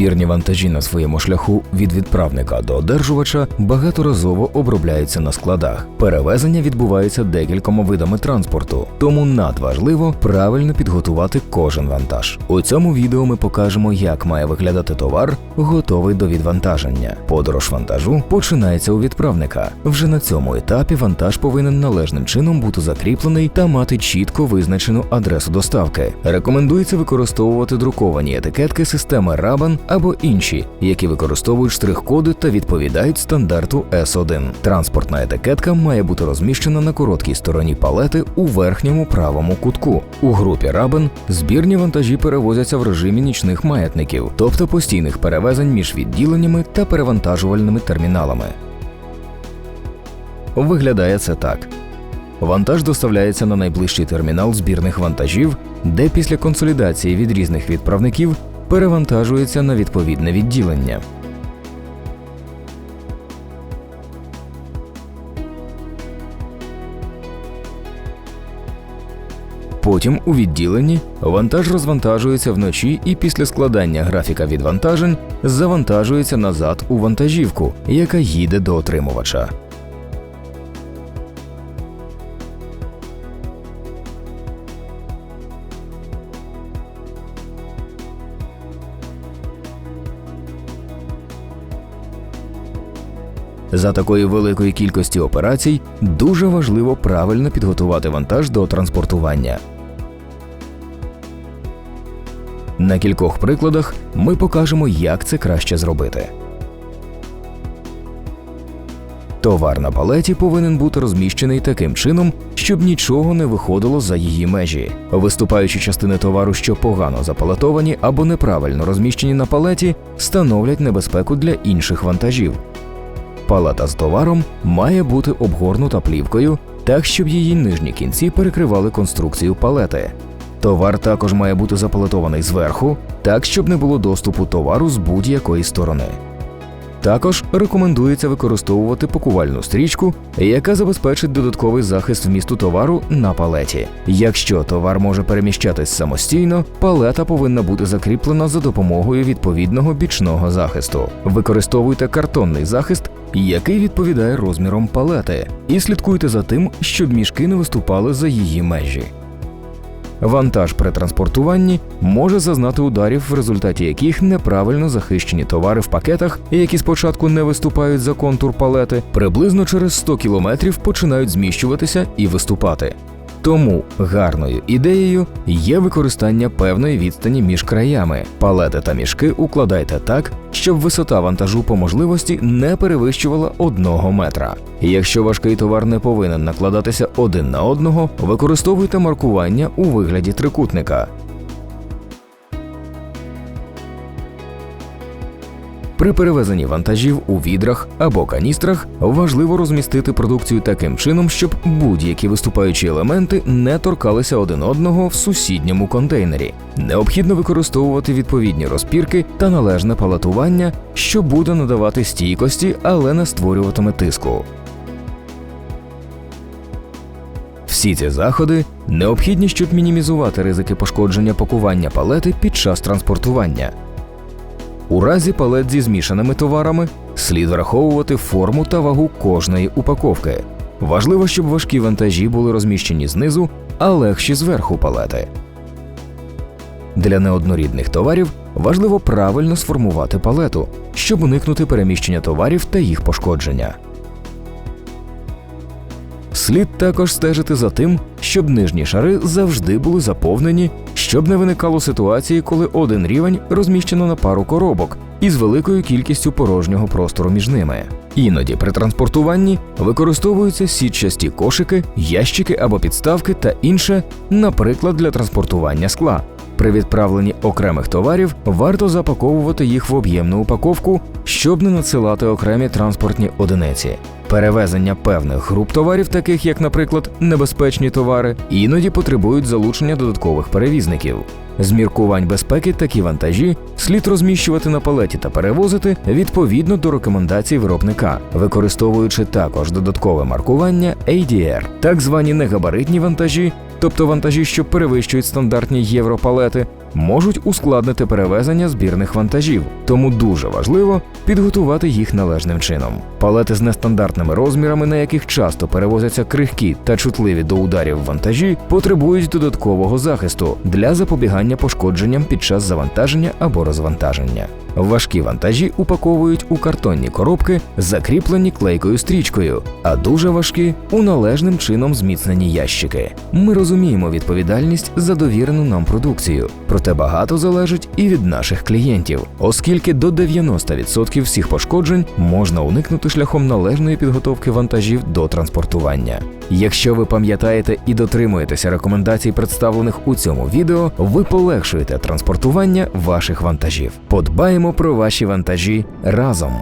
Збірні вантажі на своєму шляху від відправника до одержувача багаторазово обробляються на складах. Перевезення відбувається декількома видами транспорту, тому надважливо правильно підготувати кожен вантаж. У цьому відео ми покажемо, як має виглядати товар, готовий до відвантаження. Подорож вантажу починається у відправника. Вже на цьому етапі вантаж повинен належним чином бути закріплений та мати чітко визначену адресу доставки. Рекомендується використовувати друковані етикетки системи Raban або інші, які використовують штрих-коди та відповідають стандарту S1. Транспортна етикетка має бути розміщена на короткій стороні палети у верхньому правому кутку. У групі Raban збірні вантажі перевозяться в режимі нічних маятників, тобто постійних перевезень між відділеннями та перевантажувальними терміналами. Виглядає це так. Вантаж доставляється на найближчий термінал збірних вантажів, де після консолідації від різних відправників перевантажується на відповідне відділення. Потім у відділенні вантаж розвантажується вночі і після складання графіка відвантажень завантажується назад у вантажівку, яка їде до отримувача. За такої великої кількості операцій дуже важливо правильно підготувати вантаж до транспортування. На кількох прикладах ми покажемо, як це краще зробити. Товар на палеті повинен бути розміщений таким чином, щоб нічого не виходило за її межі. Виступаючі частини товару, що погано запалетовані або неправильно розміщені на палеті, становлять небезпеку для інших вантажів. Палата з товаром має бути обгорнута плівкою, так щоб її нижні кінці перекривали конструкцію палети. Товар також має бути запалетований зверху, так щоб не було доступу товару з будь-якої сторони. Також рекомендується використовувати пакувальну стрічку, яка забезпечить додатковий захист вмісту товару на палеті. Якщо товар може переміщатись самостійно, палета повинна бути закріплена за допомогою відповідного бічного захисту. Використовуйте картонний захист, який відповідає розмірам палети, і слідкуйте за тим, щоб мішки не виступали за її межі. Вантаж при транспортуванні може зазнати ударів, в результаті яких неправильно захищені товари в пакетах, які спочатку не виступають за контур палети, приблизно через 100 кілометрів починають зміщуватися і виступати. Тому гарною ідеєю є використання певної відстані між краями. Палети та мішки укладайте так, щоб висота вантажу по можливості не перевищувала одного метра. Якщо важкий товар не повинен накладатися один на одного, використовуйте маркування у вигляді трикутника. При перевезенні вантажів у відрах або каністрах важливо розмістити продукцію таким чином, щоб будь-які виступаючі елементи не торкалися один одного в сусідньому контейнері. Необхідно використовувати відповідні розпірки та належне палатування, що буде надавати стійкості, але не створюватиме тиску. Всі ці заходи необхідні, щоб мінімізувати ризики пошкодження пакування палети під час транспортування. У разі палет зі змішаними товарами слід враховувати форму та вагу кожної упаковки. Важливо, щоб важкі вантажі були розміщені знизу, а легші зверху палети. Для неоднорідних товарів важливо правильно сформувати палету, щоб уникнути переміщення товарів та їх пошкодження. Слід також стежити за тим, щоб нижні шари завжди були заповнені, щоб не виникало ситуації, коли один рівень розміщено на пару коробок із великою кількістю порожнього простору між ними. Іноді при транспортуванні використовуються сітчасті кошики, ящики або підставки та інше, наприклад, для транспортування скла. При відправленні окремих товарів варто запаковувати їх в об'ємну упаковку, щоб не надсилати окремі транспортні одиниці. Перевезення певних груп товарів, таких як, наприклад, небезпечні товари, іноді потребують залучення додаткових перевізників. З міркувань безпеки такі вантажі слід розміщувати на палеті та перевозити відповідно до рекомендацій виробника, використовуючи також додаткове маркування ADR. так звані негабаритні вантажі, тобто вантажі, що перевищують стандартні європалети, можуть ускладнити перевезення збірних вантажів, тому дуже важливо підготувати їх належним чином. Палети з нестандартними розмірами, на яких часто перевозяться крихкі та чутливі до ударів вантажі, потребують додаткового захисту для запобігання пошкодженням під час завантаження або розвантаження. Важкі вантажі упаковують у картонні коробки, закріплені клейкою стрічкою, а дуже важкі у належним чином зміцнені ящики. Ми розуміємо відповідальність за довірену нам продукцію, проте багато залежить і від наших клієнтів, оскільки до 90% всіх пошкоджень можна уникнути шляхом належної підготовки вантажів до транспортування. Якщо ви пам'ятаєте і дотримуєтеся рекомендацій, представлених у цьому відео, ви полегшуєте транспортування ваших вантажів. Подбаємо про ваші вантажі разом.